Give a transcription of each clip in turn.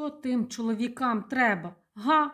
Що тим чоловікам треба? Га?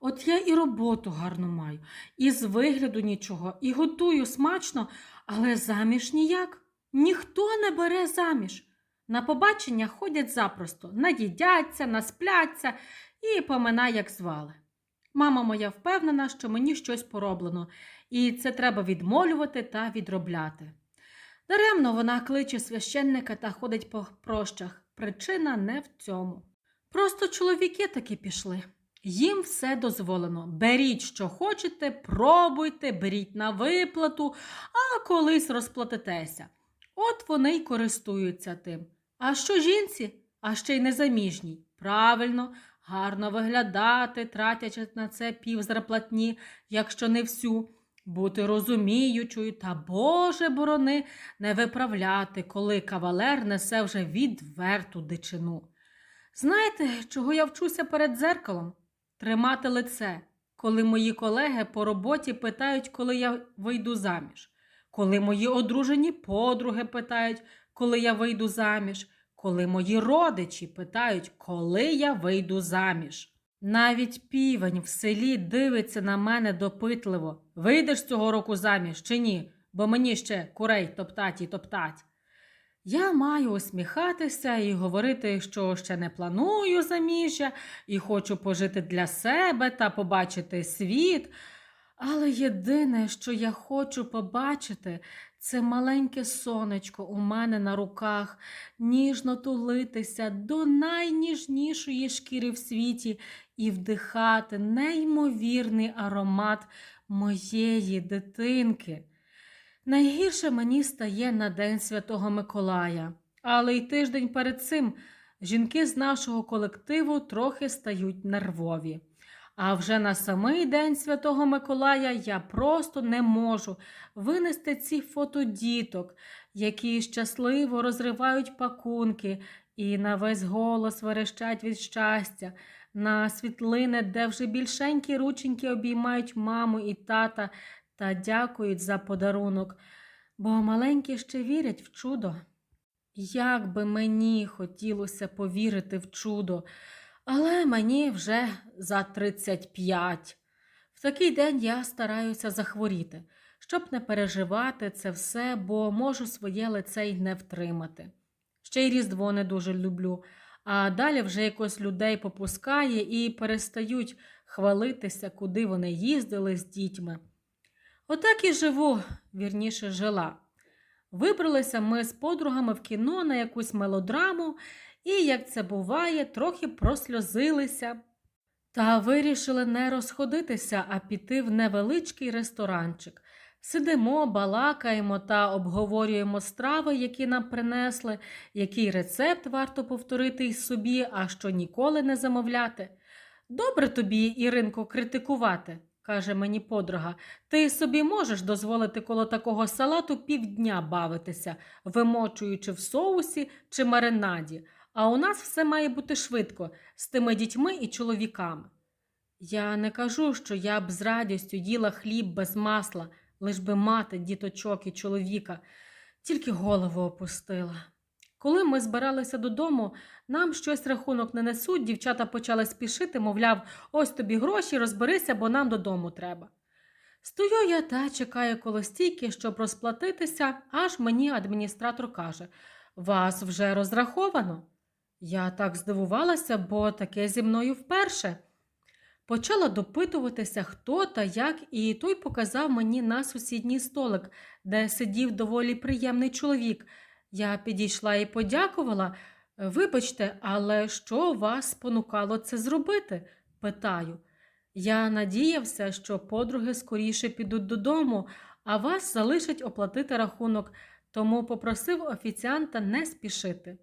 От я і роботу гарну маю, і з вигляду нічого, і готую смачно, але заміж ніяк. Ніхто не бере заміж. На побачення ходять запросто, наїдяться, наспляться і помина, як звали. Мама моя впевнена, що мені щось пороблено, і це треба відмолювати та відробляти. Даремно вона кличе священника та ходить по прощах. Причина не в цьому. Просто чоловіки таки пішли. Їм все дозволено. Беріть, що хочете, пробуйте, беріть на виплату, а колись розплатитеся. От вони й користуються тим. А що жінці? А ще й незаміжній. Правильно, гарно виглядати, тратячи на це пів зарплатні, якщо не всю. Бути розуміючою та, Боже борони, не виправляти, коли кавалер несе вже відверту дичину. Знаєте, чого я вчуся перед дзеркалом? Тримати лице, коли мої колеги по роботі питають, коли я вийду заміж, коли мої одружені подруги питають, коли я вийду заміж, коли мої родичі питають, коли я вийду заміж. Навіть півень в селі дивиться на мене допитливо. Вийдеш цього року заміж чи ні? Бо мені ще курей топтать і топтать. Я маю усміхатися і говорити, що ще не планую заміжжя, і хочу пожити для себе та побачити світ. Але єдине, що я хочу побачити, це маленьке сонечко у мене на руках, ніжно тулитися до найніжнішої шкіри в світі і вдихати неймовірний аромат моєї дитинки. Найгірше мені стає на День Святого Миколая, але й тиждень перед цим жінки з нашого колективу трохи стають нервові. А вже на самий день Святого Миколая я просто не можу винести ці фото діток, які щасливо розривають пакунки і на весь голос верещать від щастя, на світлини, де вже більшенькі рученьки обіймають маму і тата та дякують за подарунок, бо маленькі ще вірять в чудо. Як би мені хотілося повірити в чудо, але мені вже за 35. В такий день я стараюся захворіти, щоб не переживати це все, бо можу своє лице й не втримати. Ще й Різдво не дуже люблю, а далі вже якось людей попускає і перестають хвалитися, куди вони їздили з дітьми. Отак і живу, вірніше жила. Вибралися ми з подругами в кіно на якусь мелодраму і, як це буває, трохи просльозилися. Та вирішили не розходитися, а піти в невеличкий ресторанчик. Сидимо, балакаємо та обговорюємо страви, які нам принесли, який рецепт варто повторити й собі, а що ніколи не замовляти. Добре тобі, Іринко, критикувати, каже мені подруга. Ти собі можеш дозволити коло такого салату півдня бавитися, вимочуючи в соусі чи маринаді, а у нас все має бути швидко з тими дітьми і чоловіками. Я не кажу, що я б з радістю їла хліб без масла, лиш би мати діточок і чоловіка, тільки голову опустила. Коли ми збиралися додому, нам щось рахунок не несуть, дівчата почали спішити, мовляв, ось тобі гроші, розберися, бо нам додому треба. Стою я та чекаю коло стійки, щоб розплатитися, аж мені адміністратор каже: Вас вже розраховано. Я так здивувалася, бо таке зі мною вперше. Почала допитуватися, хто та як, і той показав мені на сусідній столик, де сидів доволі приємний чоловік. Я підійшла і подякувала. Вибачте, але що вас спонукало це зробити? питаю. Я надіявся, що подруги скоріше підуть додому, а вас залишать оплатити рахунок, тому попросив офіціанта не спішити.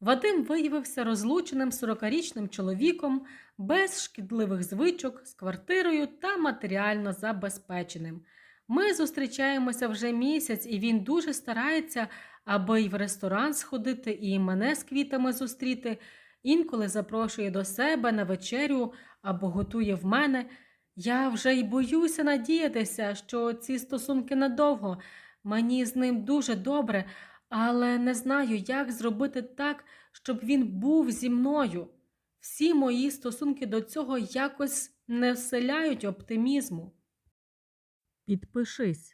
Вадим виявився розлученим 40-річним чоловіком без шкідливих звичок, з квартирою та матеріально забезпеченим. Ми зустрічаємося вже місяць, і він дуже старається, аби й в ресторан сходити, і мене з квітами зустріти. Інколи запрошує до себе на вечерю або готує в мене. Я вже й боюся надіятися, що ці стосунки надовго. Мені з ним дуже добре, але не знаю, як зробити так, щоб він був зі мною. Всі мої стосунки до цього якось не вселяють оптимізму. Підпишись.